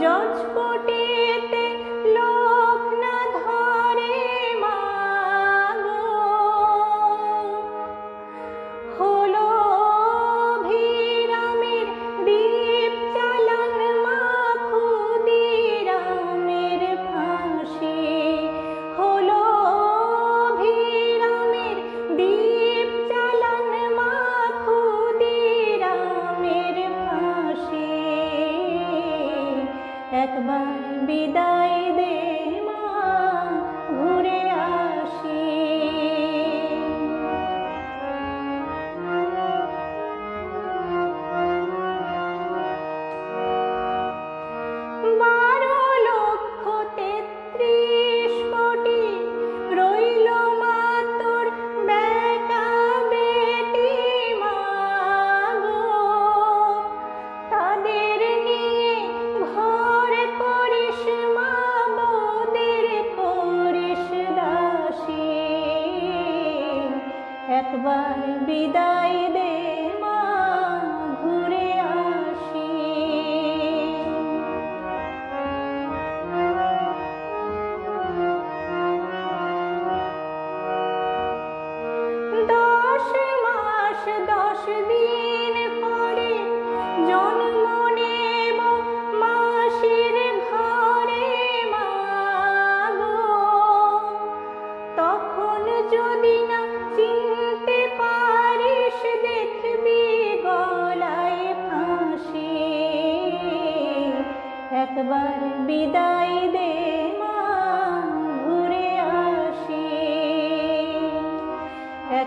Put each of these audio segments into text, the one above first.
George Porter. একবার বিদায় দে।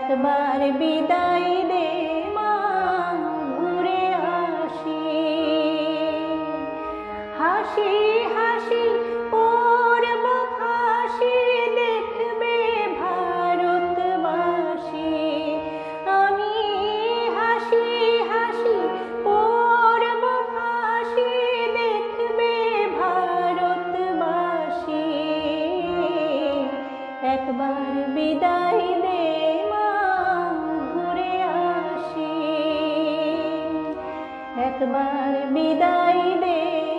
একবার বিদায় দে মা, ঘুরে আসি। হাসি হাসি, পূর্ব হাসি, দেখবে ভারতবাসী। আমি হাসি হাসি, পূর্ব হাসি, দেখবে ভারতবাসী। একবার বিদায় দে একবার বিদায় দে।